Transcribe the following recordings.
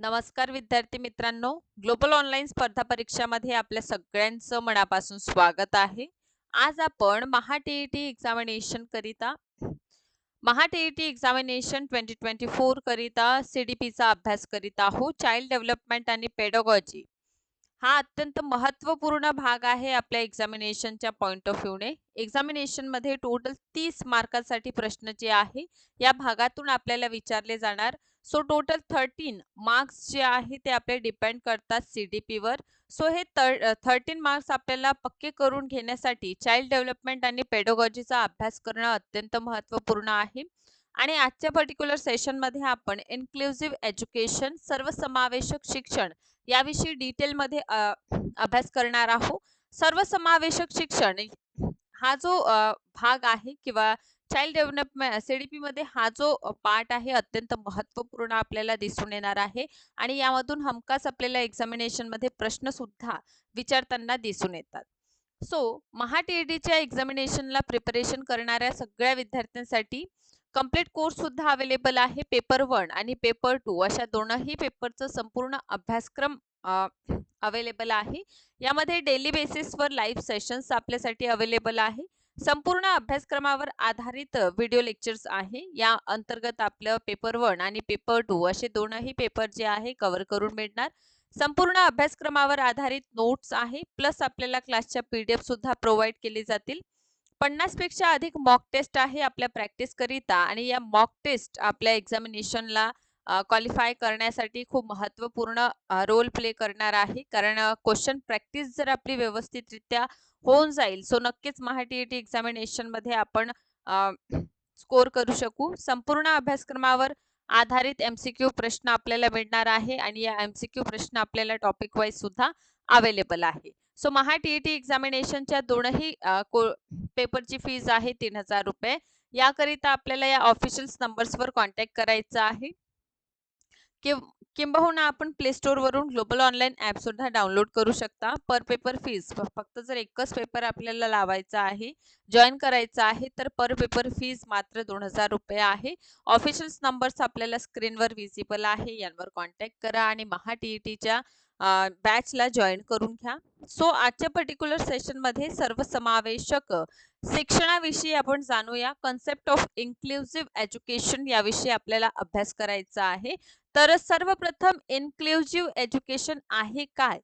नमस्कार विद्यार्थी मित्रांनो. ग्लोबल ऑनलाईन स्पर्धा परीक्षामध्ये आपल्या सगळ्यांचं मनापासून स्वागत आहे. आज आपण Maha T E T examination करिता Maha T E T examination twenty twenty four करिता सी डी पीचा अभ्यास करीत आहोत. चाइल्ड डेव्हलपमेंट आणि पेडॉगॉजी. हा अत्यंत महत्त्वपूर्ण भाग आहे आपल्या एक्झामिनेशनच्या पॉईंट ऑफ व्ह्यूने एक्झामिनेशनमध्ये टोटल तीस मार्कासाठी प्रश्न जे आहे या भागातून आपल्याला विचारले जाणार सो टोटल थर्टीन मार्क्स जे आहे ते आपले डिपेंड करतात सी डी पीवर सो हे थर्टीन मार्क्स आपल्याला पक्के करून घेण्यासाठी चाइल्ड डेव्हलपमेंट आणि पेडोगॉजीचा अभ्यास करणं अत्यंत महत्त्वपूर्ण आहे. आणि आजच्या पर्टिक्युलर सेशनमध्ये आपण इन्क्लुझिव्ह एज्युकेशन सर्वसमावेशक शिक्षण याविषयी डिटेलमध्ये अभ्यास करणार आहोत. सर्वसमावेशक शिक्षण हा जो भाग आहे किंवा चाइल्ड डेव्हलपमेंट सीडीपीमध्ये हा जो पार्ट आहे अत्यंत महत्त्वपूर्ण आपल्याला दिसून येणार आहे आणि यामधून हमखास आपल्याला एक्झामिनेशनमध्ये प्रश्नसुद्धा विचारताना दिसून येतात. सो महा टी एक्झामिनेशनला प्रिपरेशन करणाऱ्या सगळ्या विद्यार्थ्यांसाठी कंप्लीट कोर्स सुद्धा अवेलेबल आहे पेपर वन आणि पेपर टू अशा दोनही पेपरचं संपूर्ण अभ्यासक्रम अवेलेबल आहे. यामध्ये डेली बेसिसवर लाईव्ह सेशन्स आपल्यासाठी अवेलेबल आहे. संपूर्ण अभ्यासक्रमावर आधारित व्हिडिओ लेक्चर्स आहे. या अंतर्गत आपलं पेपर वन आणि पेपर टू असे दोनही पेपर जे आहे कव्हर करून मिळणार. संपूर्ण अभ्यासक्रमावर आधारित नोट्स आहे. प्लस आपल्याला क्लासच्या पीडीएफ सुद्धा प्रोव्हाइड केली जातील. पन्नासपेक्षा अधिक मॉक टेस्ट आहे आपल्या प्रॅक्टिस करिता आणि या मॉक टेस्ट आपल्या एक्झामिनेशनला क्वालिफाय करण्यासाठी खूप महत्त्वपूर्ण रोल प्ले करणार आहे. कारण क्वेश्चन प्रॅक्टिस जर आपली व्यवस्थितरित्या होऊन जाईल. सो नक्कीच महा टी टी एक्झामिनेशनमध्ये आपण स्कोर करू शकू. संपूर्ण अभ्यासक्रमावर आधारित एमसीक्यू प्रश्न आपल्याला मिळणार आहे आणि या एमसीक्यू प्रश्न आपल्याला टॉपिक वाईज सुद्धा अवेलेबल आहे. सो महा टी टी एक्झामिनेशनच्या दोनही पेपरची फीज आहे तीन हजार रुपये. याकरिता आपल्याला या ऑफिशियल नंबर्सवर कॉन्टॅक्ट करायचा आहे. किंबहुना आपण प्ले स्टोरवरून ग्लोबल ऑनलाईन ॲपसुद्धा डाउनलोड करू शकता. पर पेपर फीज फक्त जर एकच पेपर आपल्याला लावायचा आहे जॉईन करायचा आहे तर पर पेपर फीज मात्र दोन हजार रुपये आहे. ऑफिशियल्स नंबर्स आपल्याला स्क्रीनवर विजिबल आहे. यांवर कॉन्टॅक्ट करा आणि महा टी ई टीच्या बॅचला जॉईन करून घ्या. सो आजच्या पर्टिक्युलर सेशनमध्ये सर्वसमावेशक शिक्षणाविषयी आपण जाणूया. कन्सेप्ट ऑफ इन्क्लुझिव्ह एज्युकेशन याविषयी आपल्याला अभ्यास करायचा आहे. तर सर्वप्रथम इन्क्लुझिव्ह एज्युकेशन आहे काय?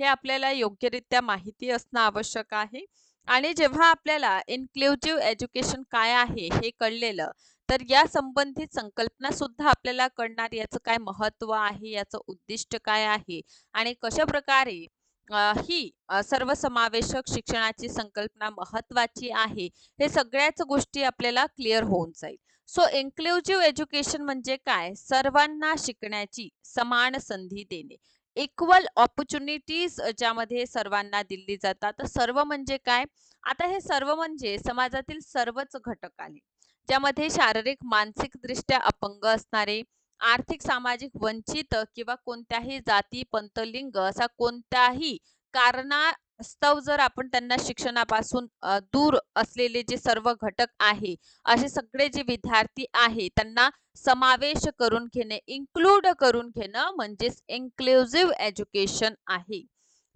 हे आपल्याला योग्यरित्या माहिती असणं आवश्यक आहे. आणि जेव्हा आपल्याला इन्क्लुझिव्ह एज्युकेशन काय आहे हे कळलेलं तर या संबंधित संकल्पना सुद्धा आपल्याला कळणार याचं काय महत्त्व आहे याचं उद्दिष्ट काय आहे आणि कशा प्रकारे ही सर्वसमावेशक शिक्षणाची संकल्पना महत्वाची आहे हे सगळ्याच गोष्टी आपल्याला क्लिअर होऊन जाईल. सो इन्क्लुझिव्ह एज्युकेशन म्हणजे काय? सर्वांना शिकण्याची समान संधी देणे. इक्वल ऑपॉर्च्युनिटीज ज्यामध्ये सर्वांना दिली जातात. सर्व म्हणजे काय? आता हे सर्व म्हणजे समाजातील सर्वच घटक आले. ज्यामध्ये शारीरिक मानसिक दृष्ट्या अपंग असणारे आर्थिक सामाजिक वंचित किंवा कोणत्याही जाती पंत लिंग असा कोणत्याही कारणास्तव जर आपण त्यांना शिक्षणापासून दूर असलेले जे सर्व घटक आहे असे सगळे जे विद्यार्थी आहे त्यांना समावेश करून घेणे इन्क्लूड करून घेणं म्हणजेच इन्क्लुझिव्ह एज्युकेशन आहे.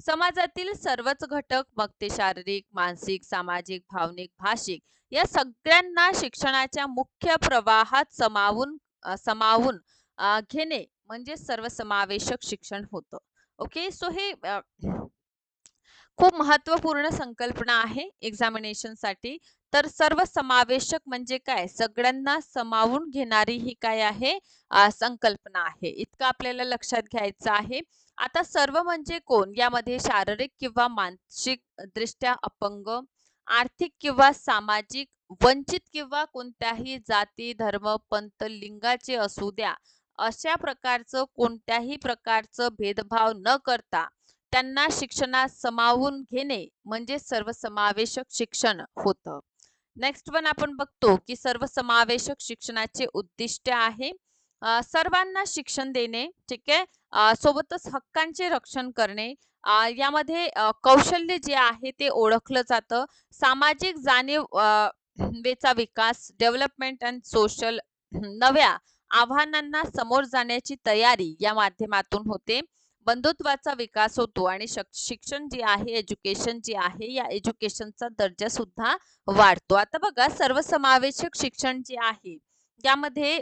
समाजातील सर्वच घटक मग ते शारीरिक मानसिक सामाजिक भावनिक भाषिक या सगळ्यांना शिक्षणाच्या मुख्य प्रवाहात समावून समावून घेणे म्हणजे सर्वसमावेशक शिक्षण होतं. ओके? सो हे खूप महत्त्वपूर्ण संकल्पना आहे एक्झामिनेशनसाठी तर सर्व समावेशक म्हणजे काय? सगळ्यांना समावून घेणारी ही काय आहे? संकल्पना आहे. इतकं आपल्याला लक्षात घ्यायचं आहे. आता सर्व म्हणजे कोण? यामध्ये शारीरिक किंवा मानसिक दृष्ट्या अपंग आर्थिक किंवा सामाजिक वंचित किंवा कोणत्याही जाती धर्म पंत लिंगाचे असू द्या अशा प्रकारचं कोणत्याही प्रकारचं भेदभाव न करता त्यांना शिक्षणात समावून घेणे म्हणजे सर्वसमावेशक शिक्षण होतं. नेक्स्ट वन आपण बघतो की सर्वसमावेशक शिक्षणाचे उद्दिष्ट आहे. सर्वांना शिक्षण देणे ठीक आहे? सोबतच हक्कांचे रक्षण करणे. यामध्ये कौशल्य जे आहे ते ओळखलं जातं. सामाजिक जाणीव वेचा विकास डेव्हलपमेंट अँड सोशल नव्या आव्हानांना समोर जाण्याची तयारी या माध्यमातून होते. बंधुत्वाचा विकास होतो आणि शक- शिक्षण जे आहे एज्युकेशन जे आहे या एज्युकेशनचा दर्जा सुद्धा वाढतो. आता बघा सर्वसमावेशक शिक्षण जे आहे यामध्ये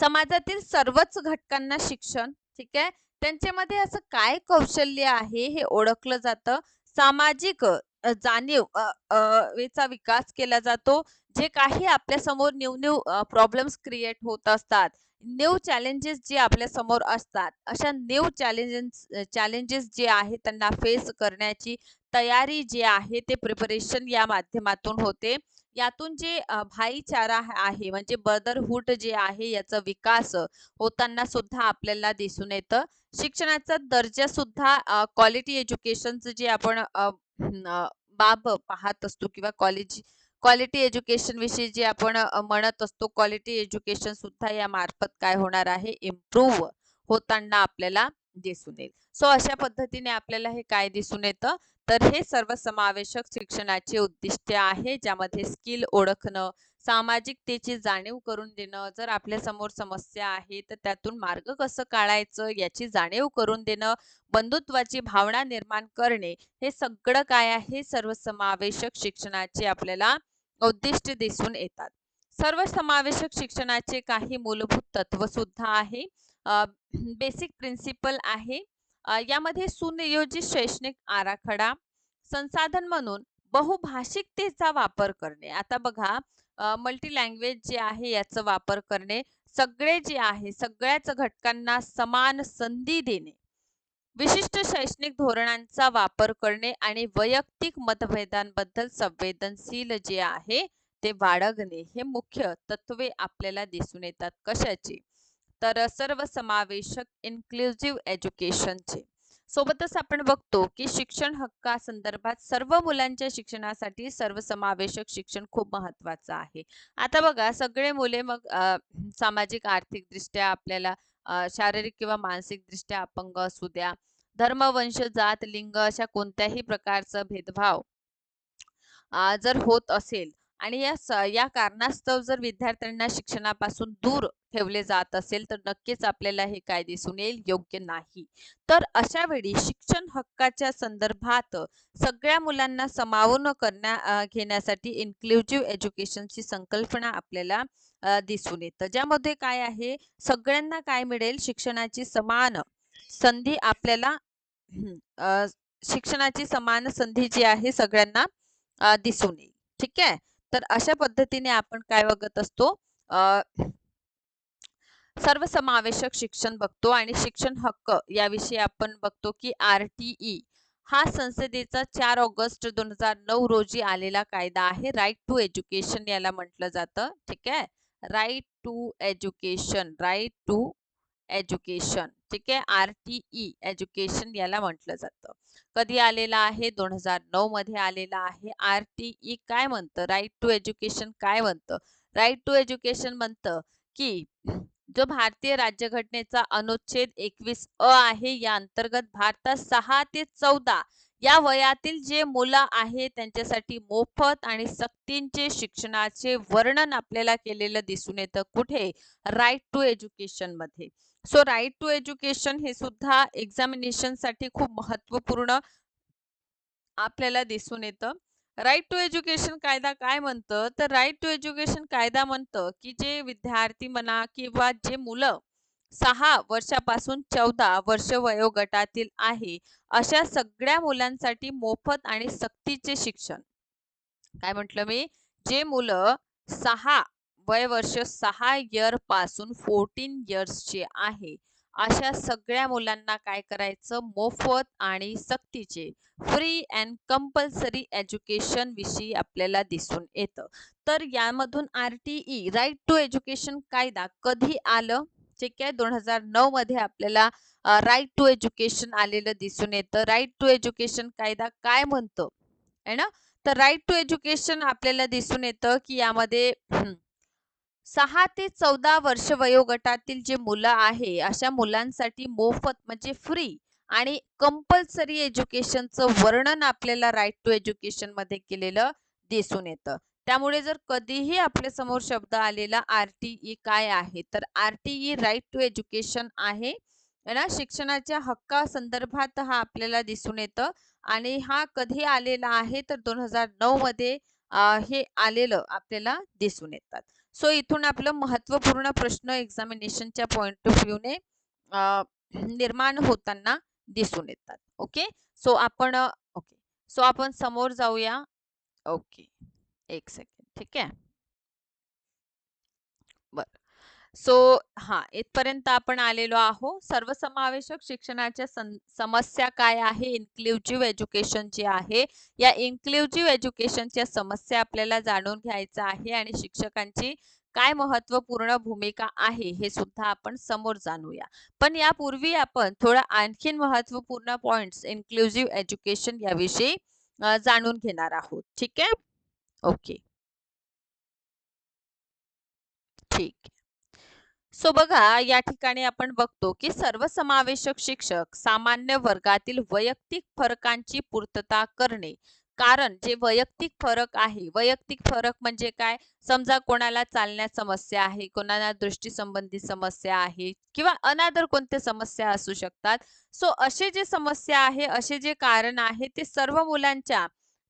समाजातील सर्वच घटकांना शिक्षण ठीक आहे? त्यांच्यामध्ये असं काय कौशल्य आहे हे ओळखलं जातं? सामाजिक जाणीव अ, विकास केला जातो. जे काही आपल्यासमोर न्यू न्यू प्रॉब्लेम्स क्रिएट होत असतात. न्यू चॅलेंजेस जे आपल्यासमोर असतात. अशा न्यू चॅलेंजेस चॅलेंजेस जे आहे त्यांना फेस करण्याची तयारी जी आहे ते प्रिपरेशन या माध्यमातून होते. यातून जे भाईचारा आहे म्हणजे ब्रदरहूड जे आहे याचा विकास होताना सुद्धा आपल्याला दिसून येतं. शिक्षणाचा दर्जा सुद्धा क्वालिटी एज्युकेशनचं जे आपण बाब पाहत असतो किंवा कॉलेज क्वालिटी एज्युकेशन विषयी जे आपण म्हणत असतो क्वालिटी एज्युकेशन सुद्धा या मार्फत काय होणार आहे? इम्प्रूव्ह होताना आपल्याला दिसून येईल. सो अशा पद्धतीने आपल्याला हे काय दिसून येतं? तर हे सर्व समावेशक शिक्षणाचे उद्दिष्ट आहे ज्यामध्ये स्किल ओळखणं सामाजिकतेची जाणीव करून देणं जर आपल्यासमोर समस्या आहे तर त्यातून मार्ग कसं काढायचं याची जाणीव करून देणं बंधुत्वाची भावना निर्माण करणे हे सगळं काय आहे? सर्वसमावेशक शिक्षणाचे आपल्याला उद्दिष्ट दिसून येतात. सर्व समावेशक शिक्षणाचे काही मूलभूत तत्व सुद्धा आहे बेसिक प्रिन्सिपल आहे. यामध्ये सुनियोजित शैक्षणिक आराखडा संसाधन म्हणून बहुभाषिकतेचा वापर करणे. आता बघा मल्टी लँग्वेज जे आहे याचा वापर करणे सगळे जे आहे सगळ्याच घटकांना समान संधी देणे. विशिष्ट शैक्षणिक धोरणांचा वापर करणे आणि वैयक्तिक मतभेदांबद्दल संवेदनशील जे आहे ते बाळगणे हे मुख्य तत्वे आपल्याला दिसून येतात कशाची? तर सर्वसमावेशक इन्क्लुझिव्ह एज्युकेशनचे सोबतच आपण बघतो की शिक्षण हक्कासंदर्भात सर्व मुलांच्या शिक्षणासाठी सर्वसमावेशक शिक्षण खूप महत्वाचं आहे. आता बघा सगळे मुले मग सामाजिक आर्थिक दृष्ट्या आपल्याला शारीरिक किंवा मानसिक दृष्ट्या अपंग असू द्या धर्म वंश जात लिंग अशा कोणत्याही प्रकारचा भेदभाव जर होत असेल आणि या स- या कारणास्तव जर विद्यार्थ्यांना शिक्षणापासून दूर ठेवले जात असेल तर नक्कीच आपल्याला हे काय दिसून येईल? योग्य नाही. तर अशा वेळी शिक्षण हक्काच्या संदर्भात सगळ्या मुलांना समावून करण्या घेण्यासाठी इन्क्लुझिव्ह एज्युकेशनची संकल्पना आपल्याला दिसून येतं. ज्यामध्ये काय आहे? सगळ्यांना काय मिळेल? शिक्षणाची समान संधी आपल्याला शिक्षणाची समान संधी जी आहे सगळ्यांना दिसून येईल. ठीक आहे? तर अशा पद्धतीने आपण काय बघत असतो? सर्वसमावेशक शिक्षण बघतो आणि शिक्षण हक्क याविषयी आपण बघतो की आर टी ई हा संसदेचा चार ऑगस्ट दोन हजार नऊ रोजी आलेला कायदा आहे. राईट टू एज्युकेशन याला म्हटलं जातं. ठीक आहे? Right to education right to education ठीक आहे? आर टी ई एज्युकेशन याला म्हटलं जातं. कधी आलेला आहे? दोन हजार नऊ मध्ये आलेला आहे. आर टी ई काय म्हणतं? राईट टू एज्युकेशन काय म्हणतं? राईट टू एज्युकेशन म्हणतं की जो भारतीय राज्यघटनेचा अनुच्छेद एकवीस अ आहे या अंतर्गत भारतात सहा ते चौदा या वयातील जे मुलं आहे त्यांच्यासाठी मोफत आणि सक्तींचे शिक्षणाचे वर्णन आपल्याला केलेलं दिसून येतं कुठे? राईट टू एज्युकेशनमध्ये. सो राईट टू एज्युकेशन हे सुद्धा एक्झामिनेशनसाठी खूप महत्त्वपूर्ण आपल्याला दिसून येतं. राईट टू एज्युकेशन कायदा काय म्हणतं? तर राईट टू एज्युकेशन कायदा म्हणतं की जे विद्यार्थी म्हणा किंवा जे मुलं सहा वर्षापासून चौदा वर्ष वयोगटातील आहे अशा सगळ्या मुलांसाठी मोफत आणि सक्तीचे शिक्षण. काय म्हटलं मी? जे मुलं सहा वय वर्ष सहा इयरपासून फोर्टीन इयर्सचे आहे. अशा सगळ्या मुलांना काय करायचं? मोफत आणि सक्तीचे फ्री अँड कंपल्सरी एज्युकेशन विषयी आपल्याला दिसून येतं. तर यामधून R T E right to education कायदा कधी आलं? ठीक आहे दोन हजार नऊ मध्ये आपल्याला राईट टू एज्युकेशन आलेलं दिसून येतं. राईट टू एज्युकेशन कायदा काय म्हणतो? आहे ना? तर राईट टू एज्युकेशन आपल्याला दिसून येतं की यामध्ये सहा ते चौदा वर्ष वयोगटातील जे मुलं आहे अशा मुलांसाठी मोफत म्हणजे फ्री आणि कंपल्सरी एज्युकेशनचं वर्णन आपल्याला राईट टू एज्युकेशनमध्ये केलेलं दिसून येतं. त्यामुळे जर कधीही आपल्यासमोर शब्द आलेला आर टी ई काय आहे तर R T E right to education आहे. ना शिक्षणाच्या हक्का संदर्भात हा आपल्याला दिसून येतं आणि हा कधी आलेला आहे तर दोन हजार नऊ मध्ये हे आलेलं आपल्याला दिसून येतात. सो इथून आपलं महत्त्वपूर्ण प्रश्न एक्झामिनेशनच्या पॉइंट ऑफ व्ह्यूने निर्माण होताना दिसून येतात. ओके सो आपण ओके सो आपण समोर जाऊया. ओके एक सेकंड ठीक आहे? सो हा इथपर्यंत आपण आलेलो आहो. सर्वसमावेशक शिक्षणाच्या समस्या काय आहे? इन्क्लुझिव्ह एज्युकेशन जे आहे या इन्क्लुझिव्ह एज्युकेशनच्या समस्या आपल्याला जाणून घ्यायचं आहे आणि शिक्षकांची काय महत्त्वपूर्ण भूमिका आहे हे सुद्धा आपण समोर जाणूया. पण यापूर्वी आपण थोडं आणखीन महत्त्वपूर्ण पॉइंट्स इन्क्लुझिव्ह एज्युकेशन याविषयी जाणून घेणार आहोत. ठीक आहे? ओके. ठीक. सो बघा या ठिकाणी आपण बघतो की सर्वसमावेशक शिक्षक सामान्य वर्गातील वैयक्तिक फरकांची पूर्तता करणे. कारण जे वैयक्तिक फरक आहे वैयक्तिक फरक म्हणजे काय? समजा कोणाला चालण्यात समस्या आहे कोणाला दृष्टी संबंधी समस्या आहे किंवा अनादर कोणत्या समस्या असू शकतात. सो असे जे समस्या आहे असे जे कारण आहे ते सर्व मुलांच्या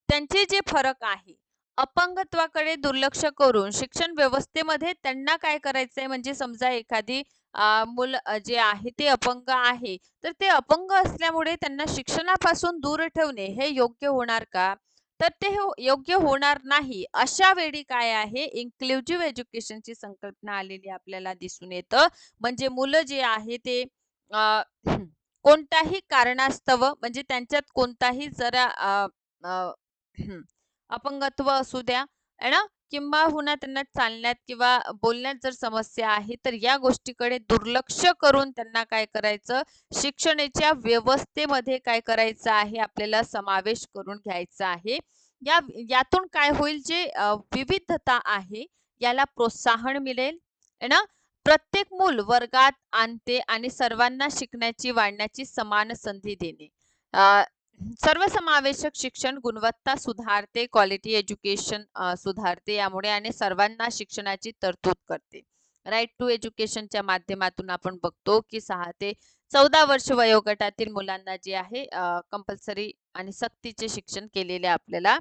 त्यांचे जे फरक आहे अपंगत्वाकडे दुर्लक्ष करून शिक्षण व्यवस्थेमध्ये त्यांना काय करायचंय? म्हणजे समजा एखादी अ, मूल जे आहे ते अपंग आहे तर ते अपंग असल्यामुळे त्यांना शिक्षणापासून दूर ठेवणे हे योग्य होणार का? तर ते हो- योग्य होणार नाही. अशा वेळी काय आहे? इन्क्लुझिव्ह एज्युकेशनची संकल्पना आलेली आपल्याला दिसून येतं. म्हणजे मुलं जे आहे ते कोणताही कोणत्याही कारणास्तव म्हणजे त्यांच्यात कोणताही जरा अपंगत्व असू द्या है ना? किंबहुना त्यांना चालण्यात किंवा बोलण्यात जर समस्या आहे तर या गोष्टीकडे दुर्लक्ष करून त्यांना काय करायचं? शिक्षणाच्या व्यवस्थेमध्ये काय करायचं आहे? आपल्याला समावेश करून घ्यायचा आहे. या यातून काय होईल? जे विविधता आहे याला प्रोत्साहन मिळेल है ना? प्रत्येक मूल वर्गात आणते आणि सर्वांना शिकण्याची वाढण्याची समान संधी देणे. सर्वसमावेशक शिक्षण गुणवत्ता सुधारते क्वालिटी एज्युकेशन सुधारते यामुळे आणि सर्वांना शिक्षणाची तरतूद करते. राईट टू एज्युकेशनच्या माध्यमातून आपण बघतो की सहा ते चौदा वर्ष वयोगटातील मुलांना जे आहे कंपल्सरी आणि सक्तीचे शिक्षण केलेले आपल्याला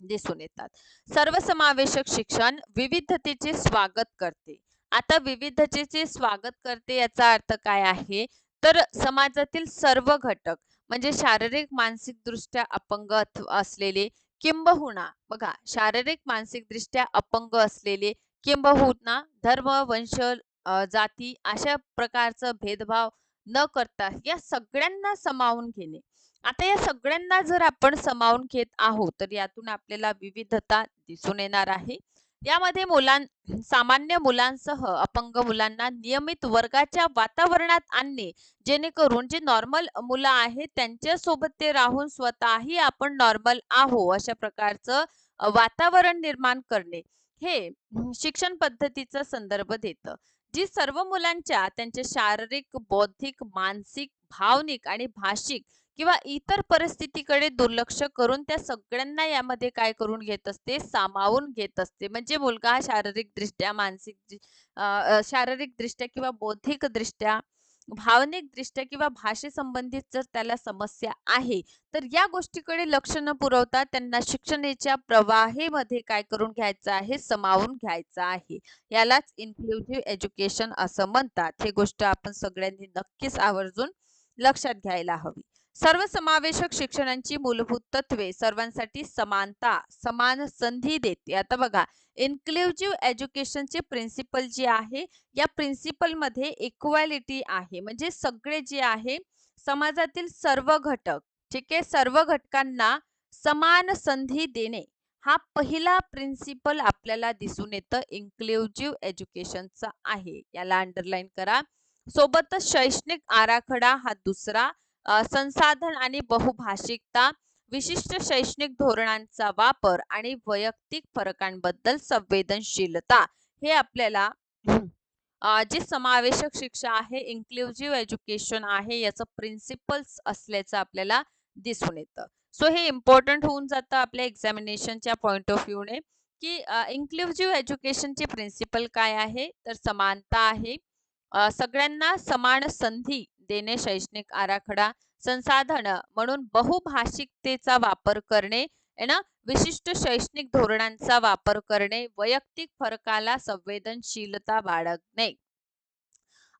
दिसून येतात. सर्वसमावेशक शिक्षण विविधतेचे स्वागत करते. आता विविधतेचे स्वागत करते याचा अर्थ काय आहे? तर समाजातील सर्व घटक म्हणजे शारीरिक मानसिक दृष्ट्या अपंग असलेले किंबहुना. बघा शारीरिक मानसिक दृष्ट्या अपंग असलेले किंबहुना धर्म वंश जाती अशा प्रकारचं भेदभाव न करता या सगळ्यांना सामावून घेणे. आता या सगळ्यांना जर आपण सामावून घेत आहोत तर यातून आपल्याला विविधता दिसून येणार आहे. यामध्ये मुलां सामान्य मुलांसह अपंग मुलांना नियमित वर्गाच्या वातावरणात आणणे जेणेकरून जे नॉर्मल मुलं आहेत त्यांच्यासोबत ते राहून स्वतःही आपण नॉर्मल आहो अशा प्रकारचं वातावरण निर्माण करणे. हे शिक्षण पद्धतीचा संदर्भ देतं जी सर्व मुलांच्या त्यांच्या शारीरिक बौद्धिक मानसिक भावनिक आणि भाषिक किंवा इतर परिस्थितीकडे दुर्लक्ष करून त्या सगळ्यांना यामध्ये काय करून घेत असते? सामावून घेत असते. म्हणजे मुलगा हा शारीरिक दृष्ट्या मानसिक शारीरिकदृष्ट्या शारीरिक दृष्ट्या किंवा बौद्धिक दृष्ट्या किंवा भाषेसंबंधित जर त्याला समस्या आहे तर या गोष्टीकडे लक्ष न पुरवता त्यांना शिक्षणाच्या प्रवाहेमध्ये काय करून घ्यायचं आहे? समावून घ्यायचं आहे. यालाच इन्क्लुझिव्ह एज्युकेशन असं म्हणतात. हे गोष्ट आपण सगळ्यांनी नक्कीच आवर्जून लक्षात घ्यायला हवी. सर्वसमावेशक शिक्षणाची मूलभूत तत्वे सर्वांसाठी समानता समान संधी देते. आता बघा इन्क्लुझिव्ह एज्युकेशनचे प्रिन्सिपल जे आहे या प्रिन्सिपलमध्ये इक्वॅलिटी आहे. म्हणजे सगळे जे आहे समाजातील सर्व घटक ठीक आहे सर्व घटकांना समान संधी देणे हा पहिला प्रिन्सिपल आपल्याला दिसून येतं. इन्क्लुझिव्ह एज्युकेशनचा आहे. याला अंडरलाईन करा. सोबतच शैक्षणिक आराखडा हा दुसरा संसाधन आणि बहुभाषिकता विशिष्ट शैक्षणिक धोरणांचा वापर आणि वैयक्तिक फरकांबद्दल संवेदनशीलता हे आपल्याला जे समावेशक शिक्षा आहे इन्क्लुझिव्ह एज्युकेशन आहे याचं प्रिन्सिपल्स असल्याचं आपल्याला दिसून येतं. सो हे इम्पॉर्टंट होऊन जातं आपल्या एक्झामिनेशनच्या पॉईंट ऑफ व्ह्यूने की इन्क्लुझिव्ह एज्युकेशनचे प्रिन्सिपल काय आहे? तर समानता आहे. सगळ्यांना समान संधी देणे शैक्षणिक आराखडा संसाधन म्हणून बहुभाषिकतेचा वापर करणे ना विशिष्ट शैक्षणिक धोरणांचा वापर करणे वैयक्तिक फरकाला संवेदनशीलता बाळगणे.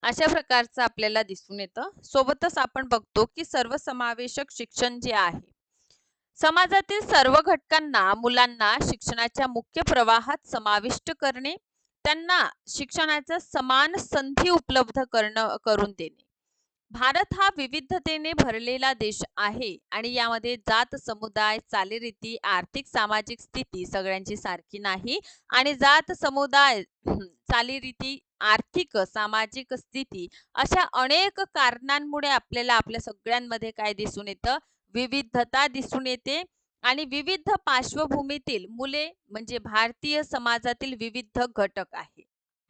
अशा प्रकारचं आपल्याला दिसून येतं. सोबतच आपण बघतो की सर्वसमावेशक शिक्षण जे आहे समाजातील सर्व घटकांना मुलांना शिक्षणाच्या मुख्य प्रवाहात समाविष्ट करणे त्यांना शिक्षणाचा समान संधी उपलब्ध करणं करून देणे. भारत हा विविधतेने भरलेला देश आहे आणि यामध्ये जात समुदाय चालीरीती आर्थिक सामाजिक स्थिती सगळ्यांची सारखी नाही आणि जात समुदाय चालीरीती आर्थिक सामाजिक स्थिती अशा अनेक कारणांमुळे आपल्याला आपल्या सगळ्यांमध्ये काय दिसून येतं? विविधता दिसून येते आणि विविध पार्श्वभूमीतील मुले म्हणजे भारतीय समाजातील विविध घटक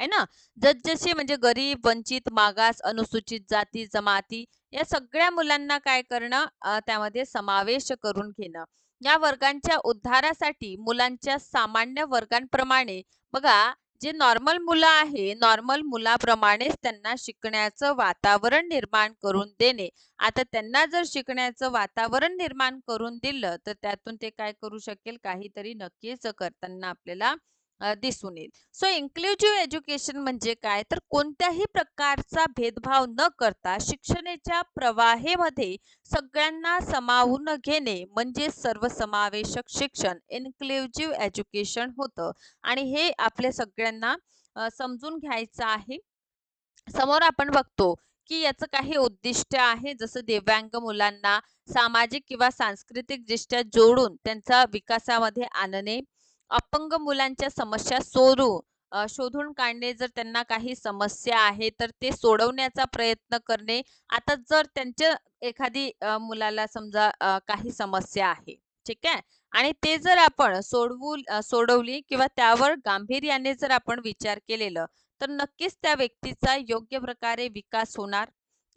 आहे ना? जसजसे म्हणजे गरीब वंचित मागास अनुसूचित जाती जमाती या सगळ्या मुलांना काय करणं त्यामध्ये समावेश करून घेणं. या वर्गांच्या उद्धारासाठी मुलांच्या सामान्य वर्गांप्रमाणे बघा जे नॉर्मल मुलं आहे नॉर्मल मुलाप्रमाणेच त्यांना शिकण्याचं वातावरण निर्माण करून देणे. आता त्यांना जर शिकण्याचं वातावरण निर्माण करून दिलं तर त्यातून ते काय करू शकेल? काहीतरी नक्कीच करताना आपल्याला दिसून येईल. सो इन्क्लुझिव्ह एज्युकेशन म्हणजे काय? तर कोणत्याही प्रकारचा भेदभाव न करता शिक्षणाच्या प्रवाहेमध्ये सगळ्यांना सामावून घेणे म्हणजे सर्वसमावेशक शिक्षण इन्क्लुझिव्ह एज्युकेशन होतं. आणि हे आपल्या सगळ्यांना समजून घ्यायचं आहे. समोर आपण बघतो की याचं काही उद्दिष्ट आहे. जसं दिव्यांग मुलांना सामाजिक किंवा सांस्कृतिक दृष्ट्या जोडून त्यांचा विकासामध्ये आणणे अपंग मुलांच्या समस्या सोडू शोधून काढणे जर त्यांना काही समस्या आहे तर ते सोडवण्याचा प्रयत्न करणे. आता जर त्यांच्या एखादी मुलाला समजा काही समस्या आहे ठीक आहे? आणि ते जर आपण सोडवू सोडवली किंवा त्यावर गांभीर्याने जर आपण विचार केलेलं तर नक्कीच त्या व्यक्तीचा योग्य प्रकारे विकास होणार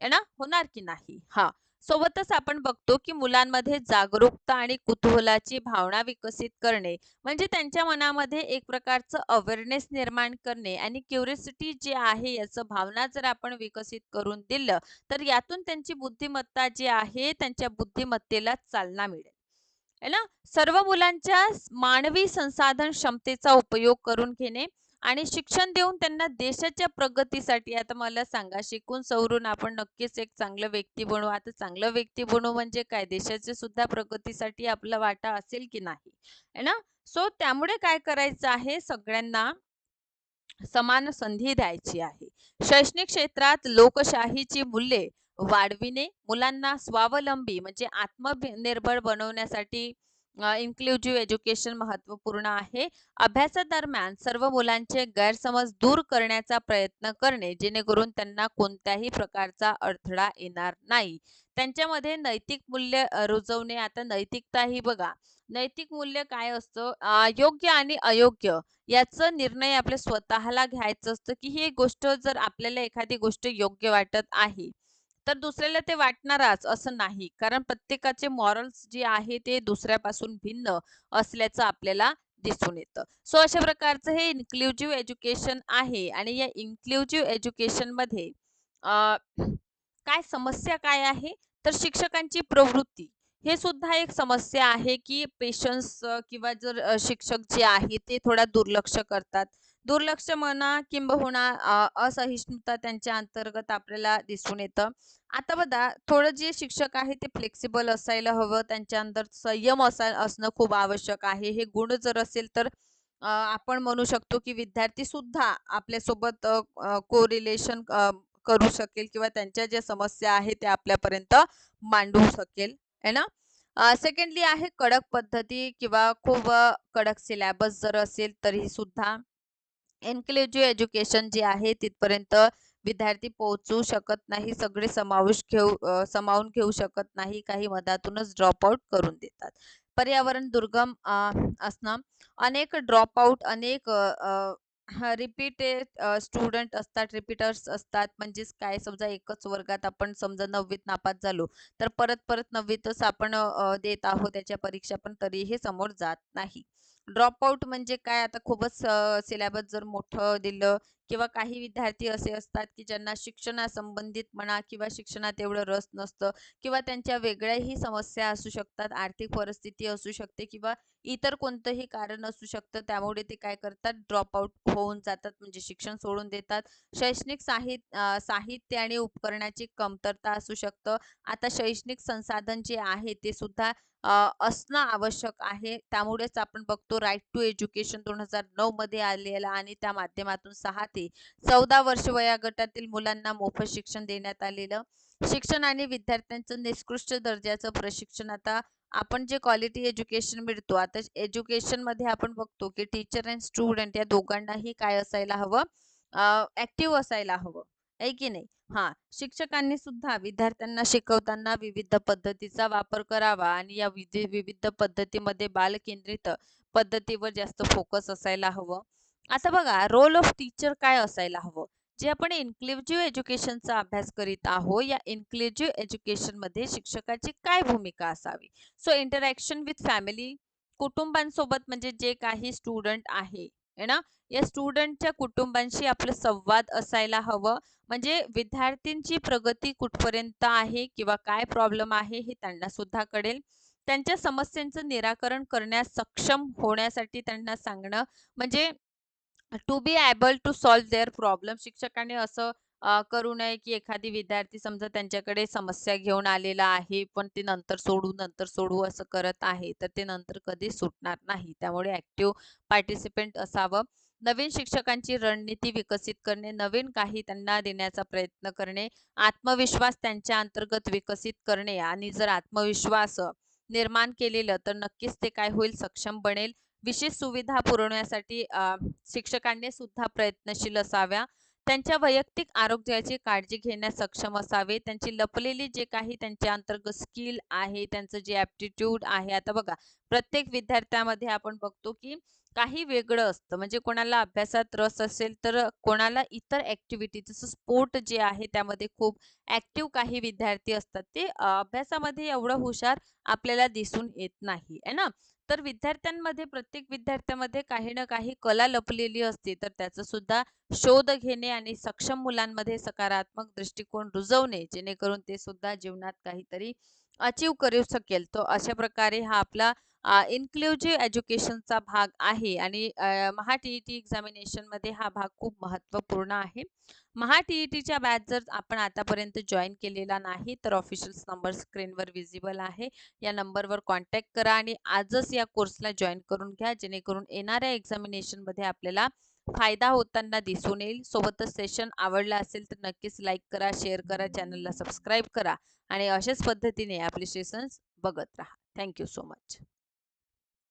आहे ना? होणार की नाही? हा. सोबतच आपण बघतो की मुलांमध्ये जागरूकता आणि कुतूहलाची भावना विकसित करणे म्हणजे त्यांच्या मनामध्ये एक प्रकारचं अवेअरनेस निर्माण करणे आणि क्युरिसिटी जे आहे याचं भावना जर आपण विकसित करून दिलं तर यातून त्यांची बुद्धिमत्ता जी आहे त्यांच्या बुद्धिमत्तेला चालना मिळेल. है ना? सर्व मुलांच्या मानवी संसाधन क्षमतेचा उपयोग करून घेणे आणि शिक्षण देऊन त्यांना देशाच्या प्रगतीसाठी आता मला सांगा शिकून सवरून आपण नक्कीच एक चांगलं व्यक्ती बनू. आता चांगलं व्यक्ती बनू म्हणजे काय? देशाच्या सुद्धा प्रगतीसाठी आपला वाटा असेल की नाही? है ना? सो त्यामुळे काय करायचं आहे? सगळ्यांना समान संधी द्यायची आहे. शैक्षणिक क्षेत्रात लोकशाहीची मूल्ये वाढविणे मुलांना स्वावलंबी म्हणजे आत्मनिर्भर बनवण्यासाठी इन्क्लुझिव्ह एज्युकेशन महत्त्वपूर्ण आहे. अभ्यासादरम्यान सर्व मुलांचे गैरसमज दूर करण्याचा प्रयत्न करणे जेणेकरून त्यांना कोणत्याही प्रकारचा अडथळा येणार नाही. त्यांच्यामध्ये नैतिक मूल्य रुजवणे. आता नैतिकता ही बघा नैतिक मूल्य काय असतं? योग्य आणि अयोग्य याचं निर्णय आपल्या स्वतःला घ्यायचं असतं की ही एक गोष्ट जर आपल्याला एखादी गोष्ट योग्य वाटत आहे तर दुसऱ्याला ते वाटणारच असं नाही. कारण प्रत्येकाचे मॉरल्स जे आहे ते दुसऱ्यापासून भिन्न असल्याचं आपल्याला दिसून येतं. सो अशा प्रकारचं हे इन्क्लुझिव्ह एज्युकेशन आहे आणि या इन्क्लुझिव्ह एज्युकेशनमध्ये काय समस्या काय आहे? तर शिक्षकांची प्रवृत्ती. हे सुद्धा एक समस्या आहे की पेशन्स किंवा जर शिक्षक जे आहे ते थोडा दुर्लक्ष करतात. दुर्लक्ष म्हणा किंबहुना असहिष्णुता त्यांच्या अंतर्गत आपल्याला दिसून येतं. आता बघा थोडं जे शिक्षक आहे ते फ्लेक्सिबल असायला हवं. त्यांच्या अंदर संयम असा असणं खूप आवश्यक आहे. हे गुण जर असेल तर आपण म्हणू शकतो की विद्यार्थी सुद्धा आपल्यासोबत कोरिलेशन करू शकेल किंवा त्यांच्या ज्या समस्या आहेत त्या आपल्यापर्यंत मांडू शकेल. है ना? सेकंडली आहे कडक पद्धती किंवा खूप कडक सिलॅबस जर असेल तरी सुद्धा इन्क्लुझिव्ह एज्युकेशन जे आहे तिथपर्यंत विद्यार्थी पोहोचू शकत नाही सगळे समावेश घेऊ समावून घेऊ शकत नाही काही मधातूनच ड्रॉपआउट करून देतात. पर्यावरण दुर्गम असणं अनेक ड्रॉपआउट अनेक रिपीटेड स्टुडंट असतात रिपीटर्स असतात म्हणजेच काय समजा एकच वर्गात आपण समजा नववीत नापास झालो तर परत परत नववीतच आपण देत आहोत त्याच्या परीक्षा पण तरीही समोर जात नाही. ड्रॉपआउट म्हणजे काय? आता खूपच सिलेबस जर मोठं दिलं किंवा काही विद्यार्थी असे असतात की ज्यांना शिक्षणासंबंधित म्हणा किंवा शिक्षणात एवढं रस नसतं किंवा त्यांच्या वेगळ्याही समस्या असू शकतात आर्थिक परिस्थिती असू शकते किंवा इतर कोणतंही कारण असू शकतं त्यामुळे ते काय करतात? ड्रॉपआउट होऊन जातात म्हणजे शिक्षण सोडून देतात. शैक्षणिक साहित्य साहित्य आणि उपकरणाची कमतरता असू शकतं. आता शैक्षणिक संसाधन जे आहे ते सुद्धा असणं आवश्यक आहे. त्यामुळेच आपण बघतो राईट टू एज्युकेशन दोन हजार नऊ मध्ये आलेला आणि त्या माध्यमातून सहा ते चौदा वर्ष वया गटातील मुलांना मोफत शिक्षण देण्यात आलेलं. शिक्षण आणि विद्यार्थ्यांचं निकृष्ट दर्जाचं प्रशिक्षण. आता आपण जे क्वालिटी एज्युकेशन मिळतो आता एज्युकेशनमध्ये आपण बघतो की टीचर अँड स्टुडंट या दोघांनाही काय असायला हवं? ऍक्टिव्ह असायला हवं. आहे की नाही? हा शिक्षकांनी सुद्धा विद्यार्थ्यांना शिकवताना विविध पद्धतीचा वापर करावा आणि या विविध पद्धतीमध्ये बालकेंद्रित पद्धतीवर जास्त फोकस असायला हवं. आता बघा रोल ऑफ टीचर काय असायला हवं? जे आपण इन्क्लुझिव्ह एज्युकेशनचा अभ्यास करीत आहोत या इन्क्लुझिव्ह एज्युकेशनमध्ये शिक्षकाची काय भूमिका असावी? सो इंटरॅक्शन विथ फॅमिली कुटुंबांसोबत म्हणजे जे काही स्टुडंट आहे ना? या स्टुडंटच्या कुटुंबांशी आपलं संवाद असायला हवं. म्हणजे विद्यार्थ्यांची प्रगती कुठपर्यंत आहे किंवा काय प्रॉब्लेम आहे हे त्यांना सुद्धा कळेल. त्यांच्या समस्यांचं निराकरण करण्यास सक्षम होण्यासाठी त्यांना सांगणं. म्हणजे to be able to solve their problem शिक्षकाने असं करू नये की एखादी विद्यार्थी समजा त्यांच्याकडे समस्या घेऊन आलेला आहे पण ते नंतर सोडू नंतर सोडू असं करत आहे तर ते नंतर कधी सुटणार नाही. त्यामुळे ऍक्टिव्ह पार्टिसिपेंट असावं. नवीन शिक्षकांची रणनीती विकसित करणे नवीन काही त्यांना देण्याचा प्रयत्न करणे आत्मविश्वास त्यांच्या अंतर्गत विकसित करणे आणि जर आत्मविश्वास निर्माण केलेलं तर नक्कीच ते काय होईल? सक्षम बनेल. विशेष सुविधा पुरवण्यासाठी शिक्षकांनी सुद्धा प्रयत्नशील असाव्या. त्यांच्या वैयक्तिक आरोग्याची काळजी घेण्यास सक्षम असावे. त्यांची लपलेली जे काही त्यांच्या अंतर्गत स्किल आहे त्यांचं जे ॲप्टिट्यूड आहे. आता बघा प्रत्येक विद्यार्थ्यामध्ये आपण बघतो की काही वेगळं असतं. म्हणजे कोणाला अभ्यासात रस असेल तर कोणाला इतर ऍक्टिव्हिटी जसं स्पोर्ट जे आहे त्यामध्ये खूप ऍक्टिव्ह काही विद्यार्थी असतात ते अभ्यासामध्ये एवढं हुशार आपल्याला दिसून येत नाही आहे ना? तर विद्यार्थ्यांमध्ये प्रत्येक विद्यार्थ्यामध्ये काही ना काही कला लपलेली असते. तर त्याचा सुद्धा शोध घेणे आणि सक्षम मुलांमध्ये सकारात्मक दृष्टिकोन रुजवणे जेणेकरून ते सुद्धा जीवनात काहीतरी अचीव करू शकेल. तो अशा प्रकारे हा आपला इन्क्लुझिव्ह एज्युकेशनचा भाग आहे आणि महा टी ई टी एक्झामिनेशनमध्ये हा भाग खूप महत्त्वपूर्ण आहे. महा टी ई टीच्या बॅच जर आपण आतापर्यंत जॉईन केलेला नाही तर ऑफिशियल नंबर स्क्रीनवर विजिबल आहे. या नंबरवर कॉन्टॅक्ट करा आणि आजच या कोर्सला जॉईन करून घ्या जेणेकरून येणाऱ्या एक्झामिनेशनमध्ये आपल्याला फायदा होताना दिसून येईल. सोबतच सेशन आवडला असेल तर नक्कीच लाईक करा शेअर करा चॅनलला सबस्क्राईब करा आणि अशाच पद्धतीने आपले सेशन्स बघत राहा. Thank you so much